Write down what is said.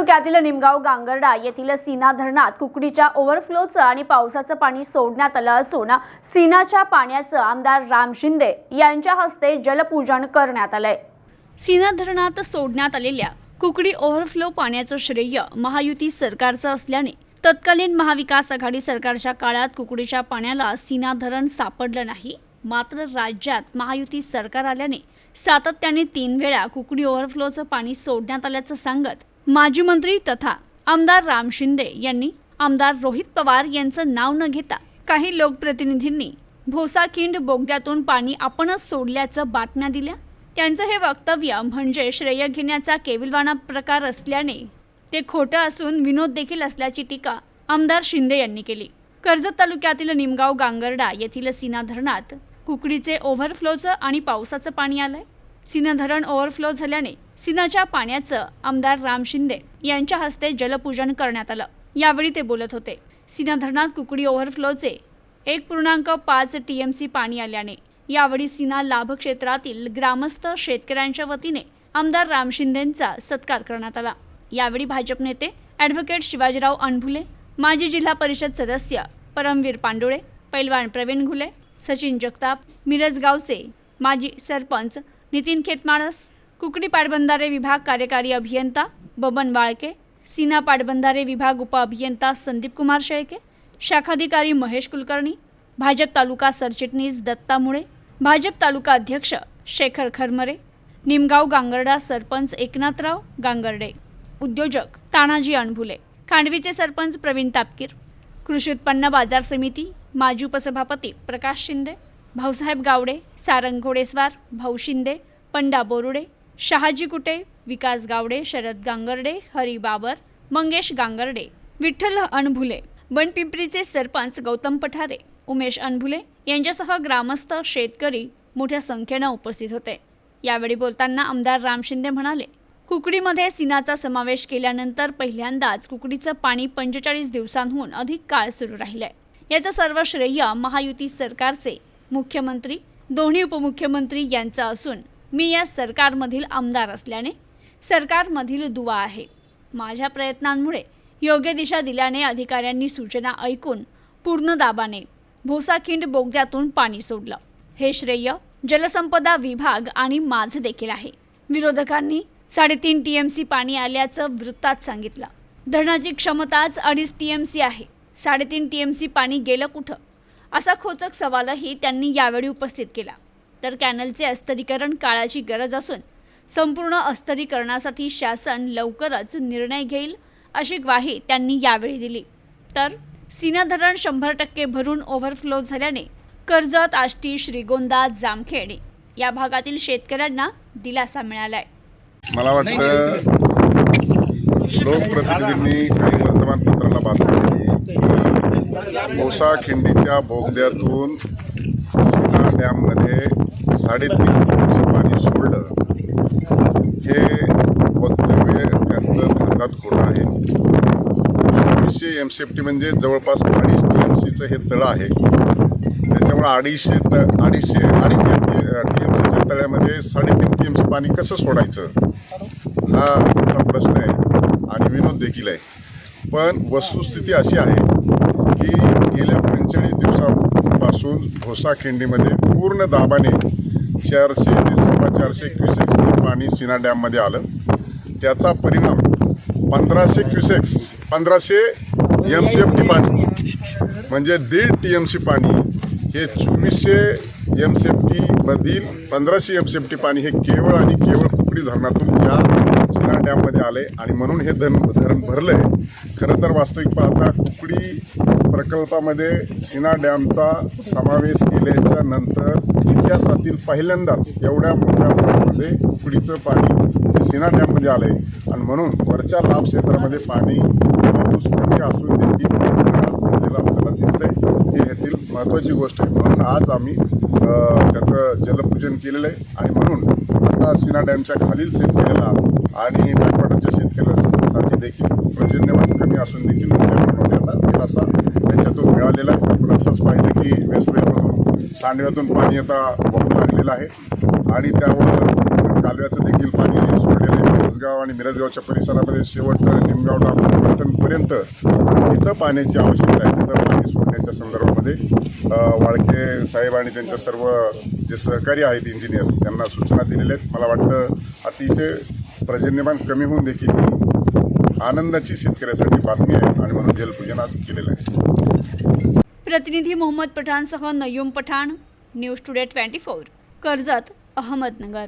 तालुक्यातील निमगाव गांगर्डा येथील सीना धरणात कुकडीच्या ओव्हरफ्लोचं आणि पावसाचं पाणी सोडण्यात आलं असून सीनाच्या पाण्याचं आमदार राम शिंदे यांच्या हस्ते जलपूजन करण्यात आलंय. सीना धरणात सोडण्यात आलेल्या कुकडी ओव्हरफ्लो पाण्याचं श्रेय महायुती सरकारचं असल्याने तत्कालीन महाविकास आघाडी सरकारच्या काळात कुकडीच्या पाण्याला सीना धरण सापडलं नाही. मात्र राज्यात महायुती सरकार आल्याने सातत्याने तीन वेळा कुकडी ओव्हरफ्लोचं पाणी सोडण्यात आल्याचं सांगत माजी मंत्री तथा आमदार राम शिंदे यांनी आमदार रोहित पवार यांचं नाव न घेता काही लोकप्रतिनिधींनी भोसाखिंड बोगद्यातून पाणी आपणच सोडल्याचं बातम्या दिल्या. त्यांचं हे वक्तव्य म्हणजे श्रेय घेण्याचा केविलवाणा प्रकार असल्याने ते खोटं असून विनोद देखील असल्याची टीका आमदार शिंदे यांनी केली. कर्जत तालुक्यातील निमगाव गांगर्डा येथील सीना धरणात कुकडीचे ओव्हरफ्लोचं आणि पावसाचं पाणी आलंय. सीना धरण ओव्हरफ्लो झाल्याने सीनाच्या पाण्याचं आमदार राम शिंदे यांच्या हस्ते जलपूजन करण्यात आलं. यावेळी ते बोलत होते. सिना धरणात कुकडी ओव्हरफ्लोचे एक पूर्णांक पाच टी एम सी पाणी आल्याने यावेळी सिना लाभ क्षेत्रातील ग्रामस्थ शेतकऱ्यांच्या वतीने आमदार राम शिंदेंचा सत्कार करण्यात आला. यावेळी भाजप नेते ॲडव्होकेट शिवाजीराव अणभुले माजी जिल्हा परिषद सदस्य परमवीर पांडुळे पैलवान प्रवीण घुले सचिन जगताप मिरजगावचे माजी सरपंच नितीन खेतमाळस कुकडी पाटबंधारे विभाग कार्यकारी अभियंता बबन वाळके सीना पाटबंधारे विभाग उपअभियंता संदीप कुमार शेळके शाखाधिकारी महेश कुलकर्णी भाजप तालुका सरचिटणीस दत्ता मुळे भाजप तालुका अध्यक्ष शेखर खरमरे निमगाव गांगर्डा सरपंच एकनाथराव गांगर्डे उद्योजक तानाजी अणभुले खांडवीचे सरपंच प्रवीण तापकीर कृषी उत्पन्न बाजार समिती माजी उपसभापती प्रकाश शिंदे भाऊसाहेब गावडे सारंग घोडेस्वार भाऊ शिंदे पंडा बोरुडे शहाजी कुटे विकास गावडे शरद गांगर्डे हरी बाबर मंगेश गांगर्डे विठ्ठल अणभुले बनपिंपरीचे सरपंच गौतम पठारे उमेश अणभुले यांच्यासह ग्रामस्थ शेतकरी मोठ्या संख्येनं उपस्थित होते. यावेळी बोलताना आमदार राम शिंदे म्हणाले कुकडीमध्ये सिनाचा समावेश केल्यानंतर पहिल्यांदाच कुकडीचं पाणी पंचेचाळीस दिवसांहून अधिक काळ सुरू राहिलंय. याचं सर्व श्रेय महायुती सरकारचे मुख्यमंत्री दोन्ही उपमुख्यमंत्री यांचं असून मी या सरकारमधील आमदार असल्याने सरकारमधील दुवा आहे. माझ्या प्रयत्नांमुळे योग्य दिशा दिल्याने अधिकाऱ्यांनी सूचना ऐकून पूर्ण दाबाने भोसाखिंड बोगद्यातून पाणी सोडलं. हे श्रेय जलसंपदा विभाग आणि माझं देखील आहे. विरोधकांनी साडेतीन टी एम सी पाणी आल्याचं वृत्तात सांगितलं. धरणाची क्षमताच अडीच टी एम सी आहे. साडेतीन टी एम सी पाणी गेलं कुठं? असा खोचक सवालही त्यांनी यावेळी उपस्थित केला. तर कॅनलचे अस्तरीकरण काळाची गरज असून संपूर्ण अस्तरीकरणासाठी शासन लवकरच निर्णय घेईल अशी ग्वाही त्यांनी यावेळी दिली. तर सीना धरण शंभर टक्के भरून ओव्हरफ्लो झाल्याने कर्जत आष्टी श्रीगोंदा जामखेड या भागातील शेतकऱ्यांना दिलासा मिळालाय. मला वाटतं लोकप्रतिनिधींनी काही वर्तमानपत्राला बातमी दिली खिंडीच्या बोगद्यातून सिना डॅममध्ये साडेतीन टीएमसी पाणी सोडलं. हे वक्तव्य त्यांचं धरणात खोटं आहे? चोवीसशे एम सी एफ टी म्हणजे जवळपास अडीचशे एम सीचं हे तळं आहे. त्याच्यामुळं अडीचशे त अडीचशे अडीचशे टी एम सीच्या तळ्यामध्ये साडेतीन टी एम सी पाणी कसं सोडायचं? हा मोठा प्रश्न आहे आणि विनोद देखील आहे. पण वस्तुस्थिती अशी आहे की गेल्या पंचेचाळीस दिवसापासून भोसा खिंडीमध्ये पूर्ण दाबाने चारशे ते सव्वा चारशे क्युसेक्स पाणी सिना डॅममध्ये आलं. त्याचा परिणाम पंधराशे क्युसेक्स पंधराशे एम सी एफ टी पाणी म्हणजे दीड टी एम सी पाणी हे चोवीसशे एम सी मधील टीमधील पंधराशे एम सी टी पाणी हे केवळ आणि केवळ कुकडी धरणातून या शिरा डॅममध्ये आले आणि म्हणून हे धरण धरण भरलं आहे खरं तर वास्तविक पाहता कुकडी प्रकल्पामध्ये सिना डॅमचा समावेश केल्याच्यानंतर इतिहासातील पहिल्यांदाच एवढ्या मोठ्या प्रमाणामध्ये कुकडीचं पाणी हे सिना डॅममध्ये आलं आहे आणि म्हणून वरच्या लाभ क्षेत्रामध्ये पाणी पाऊस कमी असून देखील आपल्याला दिसतंय. ही यातील महत्त्वाची गोष्ट आहे. म्हणून आज आम्ही त्याचं जलपूजन केलेलं आहे. आणि म्हणून आता सिना डॅमच्या खालील शेतकऱ्याला आणि बॅकवॉटरच्या शेतकऱ्यासाठी देखील पर्जन्यमान कमी असून देखील मोठ्या आता दिलासा त्याच्यातून मिळालेला आहे. आपण आताच पाहिलं की वेस्टवेलमधून सांडव्यातून पाणी आता वाहू लागलेलं आहे. आणि त्यावर कालव्याचं देखील पाणी सोडलेलं आहे आणि मिरजगावच्या परिसरामध्ये शेवट निमगाव डांबूर पर्यंत जिथं पाण्याची आवश्यकता आहे तिथं पाणी सोडण्याच्या संदर्भामध्ये वाळके साहेब आणि त्यांच्या सर्व जे सहकारी आहेत इंजिनियर्स त्यांना सूचना दिलेल्या आहेत. मला वाटतं अतिशय प्रजन्यमान कमी होऊन देखील आनंदाची शेतकऱ्यासाठी बातमी आहे आणि म्हणून जलपूजन आज केलेलं आहे. प्रतिनिधी Mohammad पठाणसह Nayum Pathan news today twenty four Karjat Ahmednagar.